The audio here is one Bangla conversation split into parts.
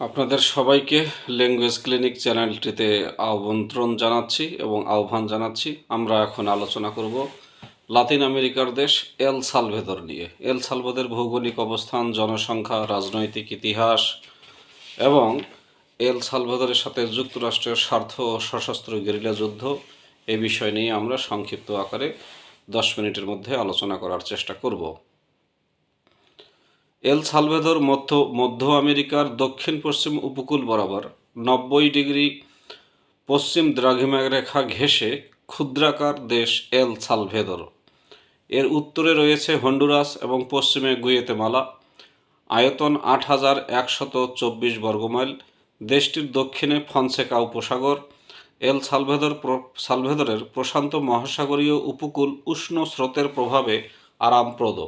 আপনাদের সবাইকে ল্যাঙ্গুয়েজ ক্লিনিক চ্যানেলটিতে আমন্ত্রণ জানাচ্ছি এবং আহ্বান জানাচ্ছি। আমরা এখন আলোচনা করব লাতিন আমেরিকার দেশ এল সালভেদর নিয়ে। এল সালভেদের ভৌগোলিক অবস্থান, জনসংখ্যা, রাজনৈতিক ইতিহাস এবং এল সালভেদরের সাথে যুক্তরাষ্ট্রের স্বার্থ ও সশস্ত্র গেরিলা যুদ্ধ এ বিষয় নিয়ে আমরা সংক্ষিপ্ত আকারে দশ মিনিটের মধ্যে আলোচনা করার চেষ্টা করব। এল সালভেদর মধ্য মধ্য আমেরিকার দক্ষিণ পশ্চিম উপকূল বরাবর নব্বই ডিগ্রি পশ্চিম দ্রাঘিমারেখা ঘেঁষে ক্ষুদ্রাকার দেশ এল সালভেদর। এর উত্তরে রয়েছে হন্ডুরাস এবং পশ্চিমে গুয়েতেমালা। আয়তন আট হাজার একশত চব্বিশ বর্গমাইল। দেশটির দক্ষিণে ফনসেকা উপসাগর। এল সালভেদর সালভেদরের প্রশান্ত মহাসাগরীয় উপকূল উষ্ণ স্রোতের প্রভাবে আরামপ্রদ।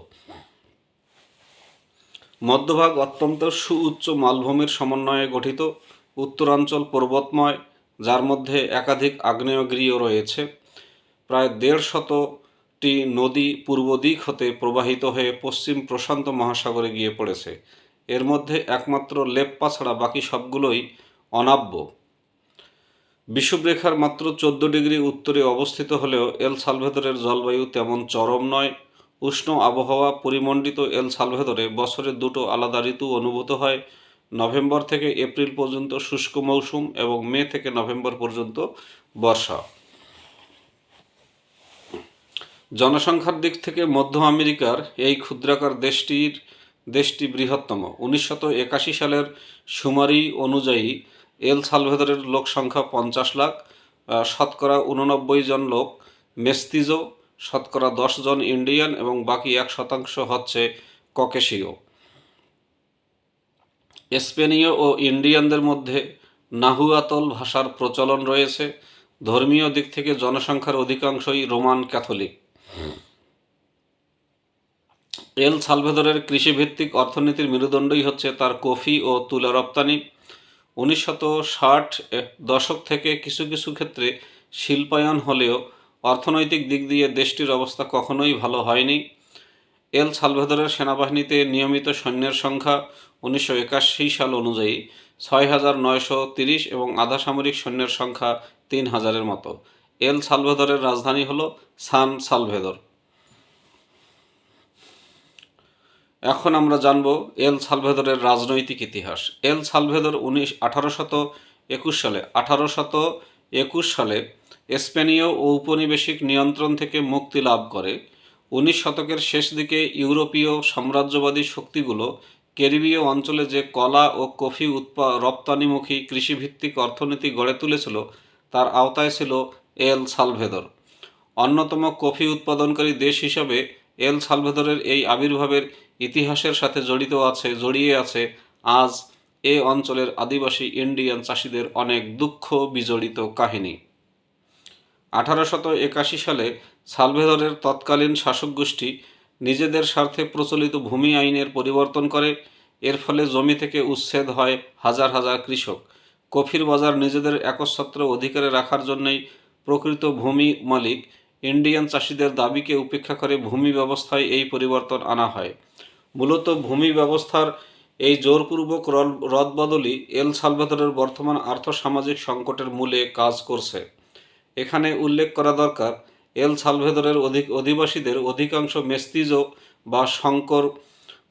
মধ্যভাগ অত্যন্ত সুউচ্চ মালভূমির সমন্বয়ে গঠিত, উত্তরাঞ্চল পর্বতময়, যার মধ্যে একাধিক আগ্নেয়গিরিও রয়েছে। প্রায় দেড় শতটি নদী পূর্ব দিক হতে প্রবাহিত হয়ে পশ্চিম প্রশান্ত মহাসাগরে গিয়ে পড়েছে। এর মধ্যে একমাত্র লেপ্পা ছাড়া বাকি সবগুলোই অনাব্য। বিষুবরেখার মাত্র চোদ্দ ডিগ্রি উত্তরে অবস্থিত হলেও এল সালভেদরের জলবায়ু তেমন চরম নয়। উষ্ণ আবহাওয়া পরিমণ্ডিত এল সালভেদরে বছরে দুটো আলাদা ঋতু অনুভূত হয়। নভেম্বর থেকে এপ্রিল পর্যন্ত শুষ্ক মৌসুম এবং মে থেকে নভেম্বর পর্যন্ত বর্ষা। জনসংখ্যার দিক থেকে মধ্য আমেরিকার এই ক্ষুদ্রাকার দেশটির, দেশটি বৃহত্তম। উনিশশত একাশি সালের সুমারি অনুযায়ী এল সালভেদরের লোক সংখ্যা পঞ্চাশ লাখ শতকরা উননব্বই জন লোক, মেস্তিজো শতকরা দশ জন ইন্ডিয়ান এবং বাকি এক শতাংশ হচ্ছে ককেশীয়। স্পেনীয় ও ইন্ডিয়ানদের মধ্যে নাহুয়াতল ভাষার প্রচলন রয়েছে। ধর্মীয় দিক থেকে জনসংখ্যার অধিকাংশই রোমান ক্যাথলিক। এল সালভেদরের কৃষিভিত্তিক অর্থনীতির মেরুদণ্ডই হচ্ছে তার কফি ও তুলা রপ্তানি। উনিশশত ষাট দশক থেকে কিছু কিছু ক্ষেত্রে শিল্পায়ন হলেও অর্থনৈতিক দিক দিয়ে দেশটির অবস্থা কখনোই ভালো হয়নি। এল সালভেদরের সেনাবাহিনীতে নিয়মিত সৈন্যের সংখ্যা উনিশশো একাশি সাল অনুযায়ী ছয় হাজার নয়শো তিরিশ এবং আধা সামরিক সৈন্যের সংখ্যা তিন হাজারের মতো। এল সালভেদরের রাজধানী হল সান সালভেদর। এখন আমরা জানব এল সালভেদরের রাজনৈতিক ইতিহাস। এল সালভেদর উনিশ আঠারোশত একুশ সালে আঠারোশত একুশ সালে স্পেনীয় ঔপনিবেশিক নিয়ন্ত্রণ থেকে মুক্তি লাভ করে। উনিশ শতকের শেষ দিকে ইউরোপীয় সাম্রাজ্যবাদী শক্তিগুলো ক্যারিবীয় অঞ্চলে যে কলা ও কফি উৎপা, রপ্তানিমুখী কৃষিভিত্তিক অর্থনীতি গড়ে তুলেছিল, তার আওতায় ছিল এল সালভেদর। অন্যতম কফি উৎপাদনকারী দেশ হিসাবে এল সালভেদরের এই আবির্ভাবের ইতিহাসের সাথে জড়িত আছে, জড়িয়ে আছে আজ এ অঞ্চলের আদিবাসী ইন্ডিয়ান চাষিদের অনেক দুঃখ বিজড়িত কাহিনী। আঠারোশত একাশি সালে সালভেদরের তৎকালীন শাসক গোষ্ঠী নিজেদের স্বার্থে প্রচলিত ভূমি আইনের পরিবর্তন করে, এর ফলে জমি থেকে উচ্ছেদ হয় হাজার হাজার কৃষক। কফির বাজার নিজেদের একচ্ছত্র অধিকারে রাখার জন্যই প্রকৃত ভূমি মালিক ইন্ডিয়ান চাষিদের দাবিকে উপেক্ষা করে ভূমি ব্যবস্থায় এই পরিবর্তন আনা হয়। মূলত ভূমি ব্যবস্থার এই জোরপূর্বক রদ- রদবদলই এল সালভাদরের বর্তমান আর্থসামাজিক সংকটের মূলে কাজ করছে। এখানে উল্লেখ করা দরকার, এল সালভেদরের অধিক, অধিবাসীদের অধিকাংশ মেস্তিজো বা শঙ্কর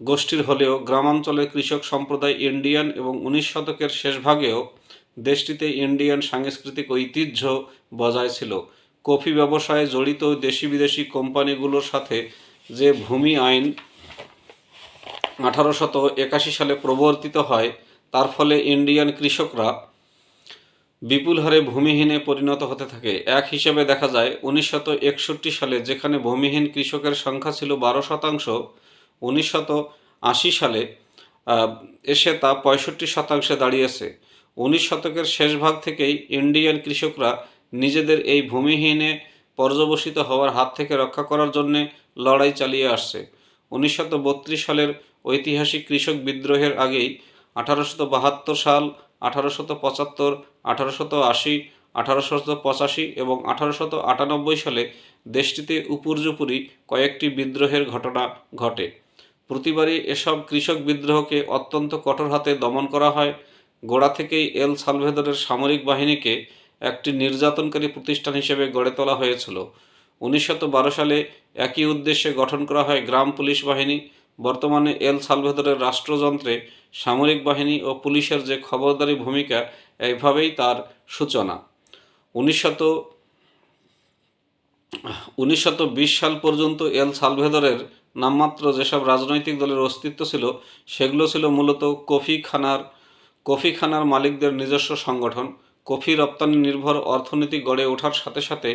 গোষ্ঠীর হলেও গ্রামাঞ্চলে কৃষক সম্প্রদায় ইন্ডিয়ান এবং উনিশ শতকের শেষ ভাগেও দেশটিতে ইন্ডিয়ান সাংস্কৃতিক ঐতিহ্য বজায় ছিল। কফি ব্যবসায়ে জড়িত দেশি বিদেশি কোম্পানিগুলোর সাথে যে ভূমি আইন আঠারোশত একাশি সালে প্রবর্তিত হয়। তার ফলে ইন্ডিয়ান কৃষকরা বিপুল হারে ভূমিহীনে পরিণত হতে থাকে। এক হিসেবে দেখা যায়, উনিশশত একষট্টি সালে যেখানে ভূমিহীন কৃষকের সংখ্যা ছিল বারো শতাংশ, উনিশশত আশি সালে এসে তা পঁয়ষট্টি শতাংশে দাঁড়িয়েছে। উনিশ শতকের শেষ ভাগ থেকেই ইন্ডিয়ান কৃষকরা নিজেদের এই ভূমিহীনে পর্যবসিত হওয়ার হাত থেকে রক্ষা করার জন্যে লড়াই চালিয়ে আসছে। উনিশশত সালের ঐতিহাসিক কৃষক বিদ্রোহের আগেই আঠারোশত বাহাত্তর সাল আঠারোশত পঁচাত্তর আঠারোশত আশি আঠারোশত পঁচাশি এবং আঠারোশত আটানব্বই সালে দেশটিতে উপর্যুপুরি কয়েকটি বিদ্রোহের ঘটনা ঘটে। প্রতিবারই এসব কৃষক বিদ্রোহকে অত্যন্ত কঠোর হাতে দমন করা হয়। গোড়া থেকেই এল সালভেদরের সামরিক বাহিনীকে একটি নির্যাতনকারী প্রতিষ্ঠান হিসেবে গড়ে তোলা হয়েছিল। উনিশশো বারো সালে একই উদ্দেশ্যে গঠন করা হয় গ্রাম পুলিশ বাহিনী। বর্তমানে এল সালভেদরের রাষ্ট্রযন্ত্রে সামরিক বাহিনী ও পুলিশের যে খবরদারি ভূমিকা, এইভাবেই তার সূচনা। উনিশশত উনিশশত সাল পর্যন্ত এল সালভেদরের নামমাত্র যেসব রাজনৈতিক দলের অস্তিত্ব ছিল, সেগুলো ছিল মূলত কফি খানার কফি খানার মালিকদের নিজস্ব সংগঠন। কফি রপ্তানি নির্ভর অর্থনীতি গড়ে ওঠার সাথে সাথে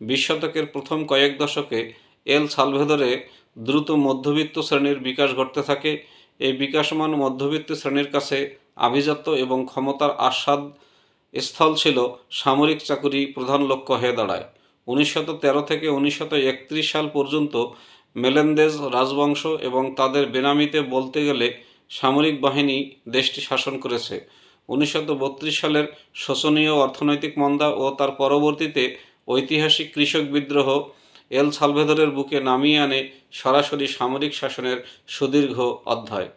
বিশ শতকের প্রথম কয়েক দশকে এল সালভেদরে দ্রুত মধ্যবিত্ত শ্রেণির বিকাশ ঘটতে থাকে। এই বিকাশমান মধ্যবিত্ত শ্রেণির কাছে আভিজাত্য এবং ক্ষমতার আস্বাদ স্থল ছিল সামরিক চাকুরি প্রধান লক্ষ্য হয়ে দাঁড়ায়। উনিশশত তেরো থেকে একত্রিশ সাল পর্যন্ত মেলেন্দেজ রাজবংশ এবং তাদের বেনামিতে বলতে গেলে সামরিক বাহিনী দেশটি শাসন করেছে। বত্রিশ সালের শোচনীয় অর্থনৈতিক মন্দা ও তার পরবর্তীতে ঐতিহাসিক কৃষক বিদ্রোহ এল সালভেদরের বুকে নামিয়ে আনে সরাসরি সামরিক শাসনের সুদীর্ঘ অধ্যায়।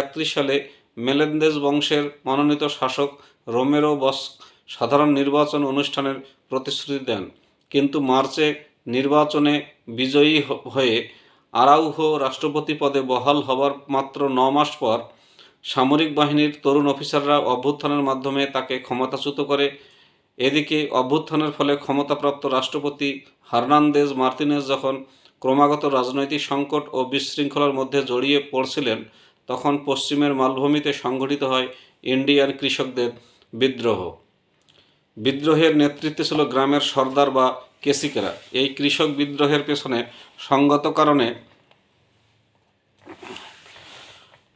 একত্রিশ সালে মেলেন্দেজ বংশের মনোনীত শাসক রোমেরো বস সাধারণ নির্বাচন অনুষ্ঠানের প্রতিশ্রুতি দেন। কিন্তু মার্চে নির্বাচনে বিজয়ী হয়ে আরাউহো রাষ্ট্রপতি পদে বহাল হবার মাত্র ন মাস পর সামরিক বাহিনীর তরুণ অফিসাররা অভ্যুত্থানের মাধ্যমে তাকে ক্ষমতাচ্যুত করে এদিকে অভ্যুত্থানের ফলে ক্ষমতাপ্রাপ্ত রাষ্ট্রপতি হার্নান্দেজ মার্তিনেজ যখন ক্রমাগত রাজনৈতিক সংকট ও বিশৃঙ্খলার মধ্যে জড়িয়ে পড়ছিলেন, তখন পশ্চিমের মালভূমিতে সংঘটিত হয় ইন্ডিয়ান কৃষকদের বিদ্রোহ। বিদ্রোহের নেতৃত্বে ছিল গ্রামের সর্দার বা কেসিকেরা। এই কৃষক বিদ্রোহের পেছনে সঙ্গত কারণে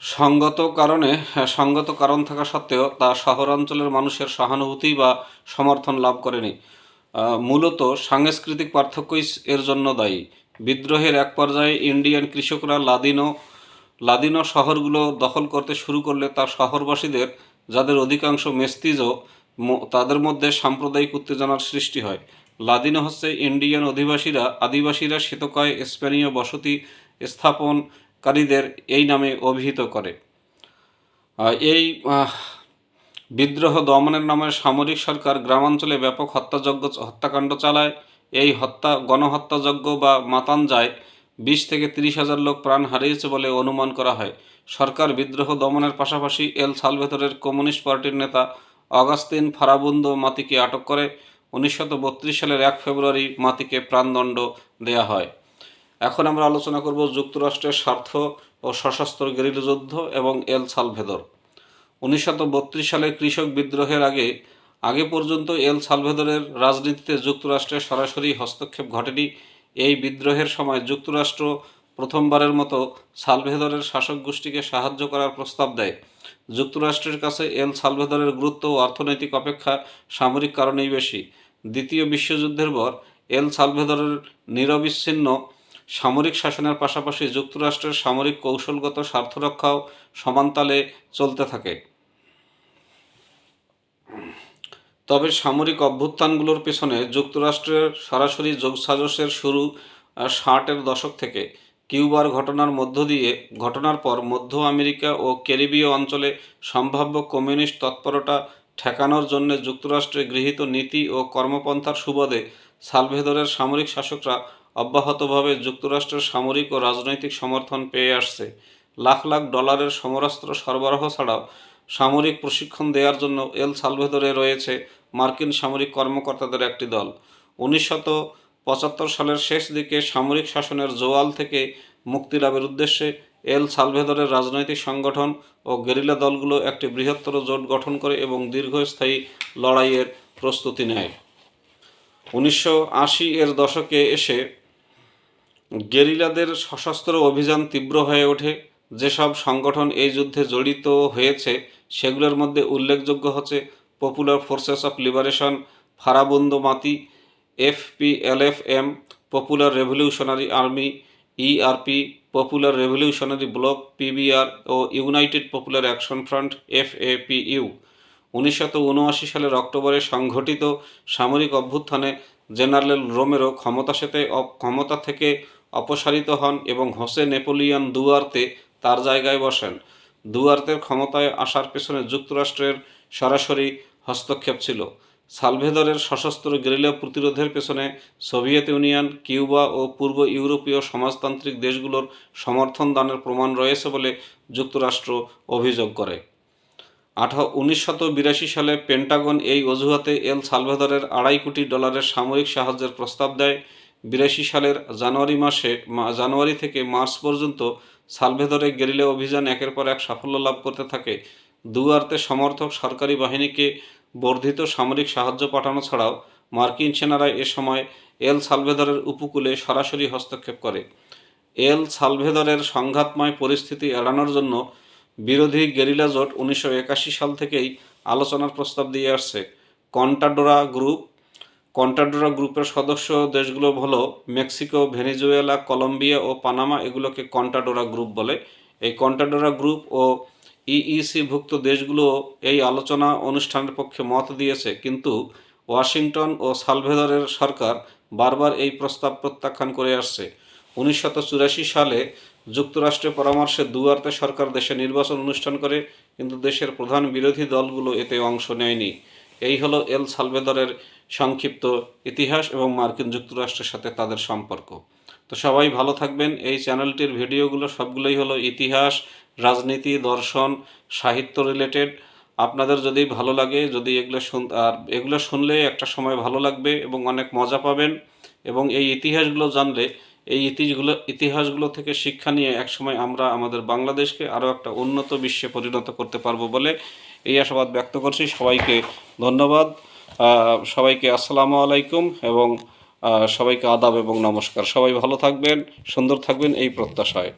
সঙ্গত কারণে হ্যাঁ, সঙ্গত কারণ থাকা সত্ত্বেও তা শহরাঞ্চলের মানুষের সহানুভূতি বা সমর্থন লাভ করেনি। মূলত সাংস্কৃতিক পার্থক্যই এর জন্য দায়ী। বিদ্রোহের এক পর্যায়ে ইন্ডিয়ান কৃষকরা লাদিনো লাদিনো শহরগুলো দখল করতে শুরু করলে তা শহরবাসীদের যাদের অধিকাংশ মেস্তিজ তাদের মধ্যে সাম্প্রদায়িক উত্তেজনার সৃষ্টি হয়। লাদিনো হচ্ছে ইন্ডিয়ান অধিবাসীরা আদিবাসীরা শ্বেতকায় স্পেনীয় বসতি স্থাপনকারীদের এই নামে অভিহিত করে। এই বিদ্রোহ দমনের নামে সামরিক সরকার গ্রামাঞ্চলে ব্যাপক হত্যাযজ্ঞ, হত্যাকাণ্ড চালায়। এই হত্যা, গণহত্যাযজ্ঞ বা মাতানজায় বিশ থেকে তিরিশ হাজার লোক প্রাণ হারিয়েছে বলে অনুমান করা হয়। সরকার বিদ্রোহ দমনের পাশাপাশি এল সালভেতরের কমিউনিস্ট পার্টির নেতা অগাস্তিন ফারাবুন্দো মাতিকে আটক করে। উনিশশো বত্রিশ সালের এক ফেব্রুয়ারি মাতিকে প্রাণদণ্ড দেয়া হয়। এখন আমরা আলোচনা করব যুক্তরাষ্ট্রের স্বার্থ ও সশস্ত্র গেরিলা যুদ্ধ এবং এল সালভেদর। উনিশশো সালের কৃষক বিদ্রোহের আগে আগে পর্যন্ত এল সালভেদরের রাজনীতিতে যুক্তরাষ্ট্রের সরাসরি হস্তক্ষেপ ঘটেনি। এই বিদ্রোহের সময় যুক্তরাষ্ট্র প্রথমবারের মতো সালভেদরের শাসক গোষ্ঠীকে সাহায্য করার প্রস্তাব দেয়। যুক্তরাষ্ট্রের কাছে এল সালভেদরের গুরুত্ব ও অর্থনৈতিক অপেক্ষা সামরিক কারণেই বেশি। দ্বিতীয় বিশ্বযুদ্ধের পর এল সালভেদরের নিরবিচ্ছিন্ন সামরিক শাসনের পাশাপাশি যুক্তরাষ্ট্রের সামরিক কৌশলগত স্বার্থরক্ষাও সমান্তালে চলতে থাকে। তবে সামরিক অভ্যুত্থানগুলোর পেছনে যুক্তরাষ্ট্রের সরাসরি যোগসাজসের শুরু ষাটের দশক থেকে কিউবার ঘটনার মধ্য দিয়ে, ঘটনার পর মধ্য আমেরিকা ও ক্যারিবীয় অঞ্চলে সম্ভাব্য কমিউনিস্ট তৎপরতা ঠেকানোর জন্য যুক্তরাষ্ট্রে গৃহীত নীতি ও কর্মপন্থার সুবাদে সালভেদরের সামরিক শাসকরা অব্যাহতভাবে যুক্তরাষ্ট্রের সামরিক ও রাজনৈতিক সমর্থন পেয়ে আসছে। লাখ লাখ ডলারের সমরাস্ত্র সরবরাহ ছাড়াও সামরিক প্রশিক্ষণ দেওয়ার জন্য এল সালভেদরে রয়েছে মার্কিন সামরিক কর্মকর্তাদের একটি দল। উনিশশত পঁচাত্তর সালের শেষ দিকে সামরিক শাসনের জোয়াল থেকে মুক্তি লাভের উদ্দেশ্যে এল সালভেদরের রাজনৈতিক সংগঠন ও গেরিলা দলগুলো একটি বৃহত্তর জোট গঠন করে এবং দীর্ঘস্থায়ী লড়াইয়ের প্রস্তুতি নেয়। উনিশশো আশি এর দশকে এসে গেরিলাদের সশস্ত্র অভিযান তীব্র হয়ে ওঠে। যেসব সংগঠন এই যুদ্ধে জড়িত হয়েছে, সেগুলোর মধ্যে উল্লেখযোগ্য হচ্ছে popular forces of liberation Farabundo Marti FPLFM popular revolutionary army ERP popular revolutionary bloc PBR O united popular action front FAPU উনিশশো উনআশি সালের অক্টোবরে সংঘটিত সামরিক অভ্যুত্থানে জেনারেল রোমেরো ক্ষমতাসেতে অপ- ক্ষমতা থেকে অপসারিত হন এবং হোসে নেপোলিয়ন দুয়ার্তে তার জায়গায় বসেন। দুয়ার্তের ক্ষমতায় আসার পেছনে যুক্তরাষ্ট্রের সরাসরি হস্তক্ষেপ ছিল। সালভেদরের সশস্ত্র গেরিলা প্রতিরোধের পেছনে সোভিয়েত ইউনিয়ন, কিউবা ও পূর্ব ইউরোপীয় সমাজতান্ত্রিক দেশগুলোর সমর্থন দানের প্রমাণ রয়েছে বলে যুক্তরাষ্ট্র অভিযোগ করে। আঠা উনিশশত বিরাশি সালে পেন্টাগন এই অজুহাতে এল সালভেদরের আড়াই কোটি ডলারের সামরিক সাহায্যের প্রস্তাব দেয়। বিরাশি সালের জানুয়ারি মাসে জানুয়ারি থেকে মার্চ পর্যন্ত সালভেদরে গেরিলা অভিযান একের পর এক সাফল্য লাভ করতে থাকে। দুয়ার্তে সমর্থক সরকারি বাহিনীকে বর্ধিত সামরিক সাহায্য পাঠানো ছাড়াও মার্কিন সেনারা এ সময় এল সালভেদরের উপকূলে সরাসরি হস্তক্ষেপ করে। এল সালভেদরের সংঘাতময় পরিস্থিতি এড়ানোর জন্য বিরোধী গেরিলা জোট উনিশশো একাশি সাল থেকেই আলোচনার প্রস্তাব দিয়ে আসছে। কন্টাডোরা গ্রুপ কন্টাডোরা গ্রুপের সদস্য দেশগুলো হলো মেক্সিকো, ভেনিজুয়েলা, কলম্বিয়া ও পানামা। এগুলোকে কন্টাডোরা গ্রুপ বলে। এই কন্টাডোরা গ্রুপ ও ইইসি ভুক্ত দেশগুলো এই আলোচনা অনুষ্ঠানের পক্ষে মত দিয়েছে। কিন্তু ওয়াশিংটন ও সালভেদরের সরকার বারবার এই প্রস্তাব প্রত্যাখ্যান করে আসছে। উনিশশত চুরাশি সালে যুক্তরাষ্ট্রের পরামর্শে দুয়ার্তে সরকার দেশে নির্বাচন অনুষ্ঠান করে, কিন্তু দেশের প্রধান বিরোধী দলগুলো এতে অংশ নেয়নি। এই হলো এল সালভেদরের সংক্ষিপ্ত ইতিহাস এবং মার্কিন যুক্তরাষ্ট্রের সাথে তাদের সম্পর্ক। তো সবাই ভালো থাকবেন। এই চ্যানেলটির ভিডিওগুলো সবগুলোই হলো ইতিহাস, রাজনীতি, দর্শন, সাহিত্য রিলেটেড আপনাদের যদি ভালো লাগে, যদি এগুলো শুন আর এগুলো শুনলে একটা সময় ভালো লাগবে এবং অনেক মজা পাবেন। এবং এই ইতিহাসগুলো জানলে, এই ইতিহাসগুলো ইতিহাসগুলো থেকে শিক্ষা নিয়ে একসময় আমরা আমাদের বাংলাদেশকে আরও একটা উন্নত বিশ্বে পরিণত করতে পারব বলে এই আশাবাদ ব্যক্ত করছি। সবাইকে ধন্যবাদ। সবাইকে আসসালামু আলাইকুম এবং সবাইকে আদাব এবং নমস্কার। সবাই ভালো থাকবেন, সুন্দর থাকবেন, এই প্রত্যাশায়।